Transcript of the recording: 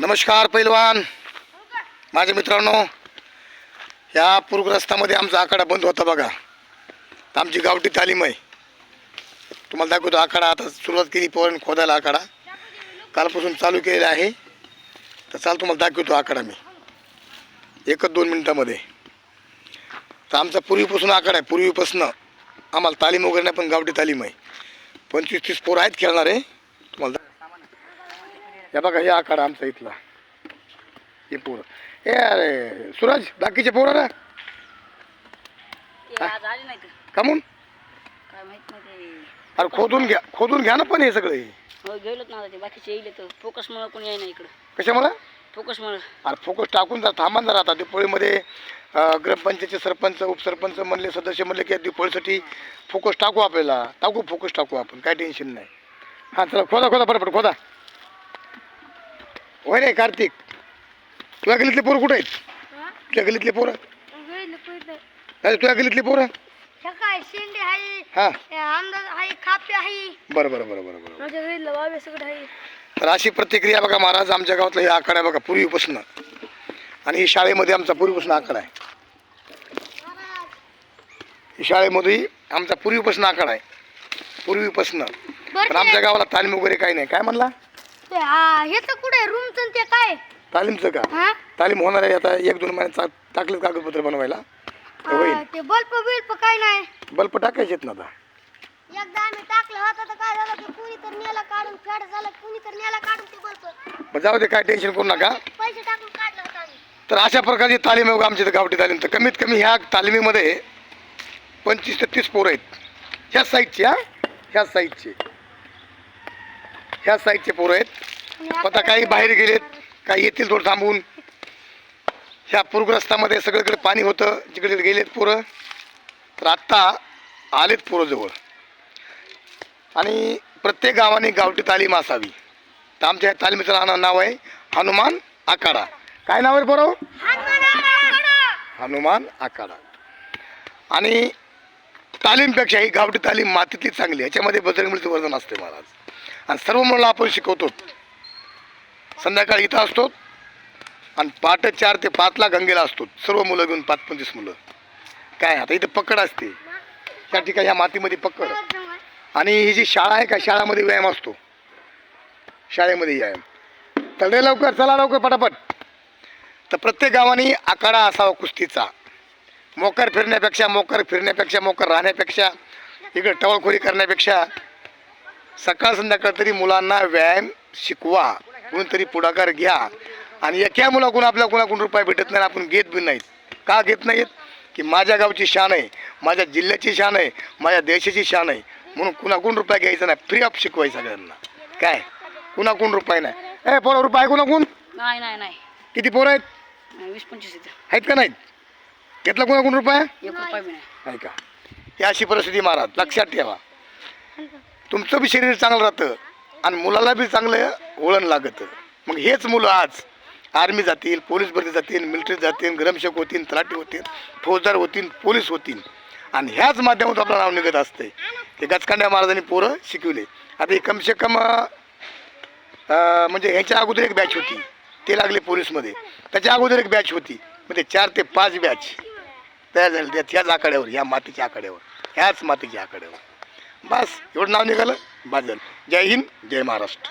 नमस्कार पैलवान. माझ्या मित्रांनो ह्या पूरग्रस्तामध्ये आमचा आखाडा बंद होता बघा. तर आमची गावठी तालीम आहे तुम्हाला दाखवतो आखाडा आता सुरुवात केली पोरण खोदायला आखाडा. कालपासून चालू केलेला आहे. तर चाल तुम्हाला दाखवतो आखाडा मी. एकच दोन मिनटामध्ये. तर आमचा पूर्वीपासून आखाडा आहे. पूर्वीपासून आम्हाला तालीम वगैरे नाही पण गावठी तालीम आहे पंचवीस तीस पोरं आहेत खेळणारे. तुम्हाला हे बघा हे आखाडा आमचा इथला. हे पोरं. हे अरे सूरज बाकीचे पोरं ना? ते आज आले नाही कामून? काय माहीत नाही ते. अरे खोदून घ्या खोदून घ्या ना पण हे सगळे हो. गेलोच ना आता ते बाकीचे येईल तर. फोकस मुळे कोणी आहे ना इकडं. कशामुळे? फोकस अरे फोकस टाकून जर थांबा जर आता. दिपोळीमध्ये अं, ग्रामपंचायतचे सरपंच उपसरपंच म्हणले सदस्य म्हणले की दिपोळीसाठी फोकस टाकू आपल्याला. टाकू फोकस टाकू आपण. काय टेन्शन नाही. हां चला खोदा खोदा पटपट खोदा. होय रे कार्तिक. तुझ्या गलीतले पोरं कुठे आहेत? तुझ्या गलीतले पोरं? अरे तुझ्या गलीतले पोरं? काय शेंडे आहे हां. अंदाज आहे खापे आहे बरं बरं बरं बरं बरं. माझ्या घरी लवावे सगळं आहे तर अशी प्रतिक्रिया बघा महाराज आमच्या गावातला हे आखाडा आहे बघा पूर्वीपासून. आणि ही शाळेमध्ये आमचा पूर्वीपासून आखाडा आहे. ही शाळेमध्ये आमचा पूर्वीपासून आखाडा आहे. पूर्वीपासून. पण आमच्या गावाला तालीम वगैरे काही नाही. काय म्हणला? ते तर कुठे रूमचं ते काय? तालीमचं का? हा? तालीम होणार आहे आता एक दोन महिन्यात टाकलेत कागदपत्र बनवायला. तर होईल. हा, ते बल्ब बिल्प काय नाही. बल्ब टाकायचेत ना आता. एकदा आम्ही टाकलं होतं तर काय झालं की कुणी तर नेला काढून फेड झालं कुणी तर नेला काढून ते बल्ब मग जाऊ दे काय टेन्शन करू नका. पैसे टाकून काढलं होतं आम्ही. तर अशा प्रकारची तालीम आहे बघा आमच्या इथं गावठी तालीम. तर कमीत कमी ह्या तालिमीमध्ये पंचवीस ते तीस पोरं आहेत. ह्या साईडचे हा? ह्या साईडचे ह्या साईडचे पोरं आहेत. आता काही बाहेर गेलेत काही येतील थोडं थांबून. ह्या पूरग्रस्तामध्ये सगळीकडे पाणी होतं जिकडे गेलेत पोरं. तर आत्ता आलेत पोरं जवळ. आणि प्रत्येक गावाने गावठी तालीम असावी. तर आमच्या ह्या तालिमीचं नाव आहे हनुमान आखाडा. काय नाव आहे बरोबर हनुमान आखाडा. आणि तालीमपेक्षा ही गावठी तालीम मातीतली चांगली याच्यामध्ये बजरंगबलीचं वर्धन असते महाराज. आणि सर्व मुलं आपण शिकवतो. संध्याकाळी इथं असतो. आणि पहाटे चार ते पाचला गंगेला असतो. सर्व मुलं घेऊन पाच पंचवीस मुलं. काय आता इथं पकड असते. त्या ठिकाणी ह्या मातीमध्ये पकड. आणि ही जी शाळा आहे का शाळामध्ये व्यायाम असतो. शाळेमध्ये व्यायाम. तडे लवकर चला लवकर पटापट. तर प्रत्येक गावाने आखाडा असावा कुस्तीचा. मोकर फिरण्यापेक्षा मोकर फिरण्यापेक्षा मोकर राहण्यापेक्षा इकडे टवळखोरी करण्यापेक्षा सकाळ संध्याकाळ तरी मुलांना व्यायाम शिकवा कोणीतरी पुढाकार घ्या. आणि एका मुलाकडून आपल्या कोणाकडून रुपये भेटत नाही आपण घेत बी नाहीत. का घेत नाहीत? की माझ्या गावची शान आहे माझ्या जिल्ह्याची शान आहे माझ्या देशाची शान आहे. म्हणून कुणाकडून रुपये घ्यायचा नाही फ्री ऑफ शिकवाय सगळ्यांना. काय? कुणाकडून रुपये नाही? ए पोरं रुपये कुणाकडून? नाही नाही नाही. किती पोरं आहेत? नाही, वीस पंचवीस येतं आहेत का नाहीत? घेतला कुणाकडून रुपये? एक रुपया बी नाही. नाही का ही अशी परिस्थिती महाराज. लक्षात ठेवा. तुमचं बी शरीर चांगलं राहतं. आणि मुलाला बी चांगलं वळण लागतं. मग हेच मुलं आज आर्मी जातील पोलीस भरती जातील मिलिटरी जातील ग्रमशक होतील तलाठी होतील फौजदार होतील पोलीस होतील. आणि ह्याच माध्यमातून आपलं नाव निघत असते ते गचकांड्या महाराजांनी पोरं शिकवले. आता हे कमसे कम म्हणजे ह्याच्या अगोदर एक बॅच होती. ते लागले पोलीसमध्ये. त्याच्या अगोदर एक बॅच होती. म्हणजे चार ते पाच बॅच तयार झाले. त्या ह्याच आखाड्यावर ह्या मातीच्या आखाड्यावर. ह्याच मातीच्या आखाड्यावर. बस एवढं नाव निघालं? बाजल जय हिंद जय महाराष्ट्र.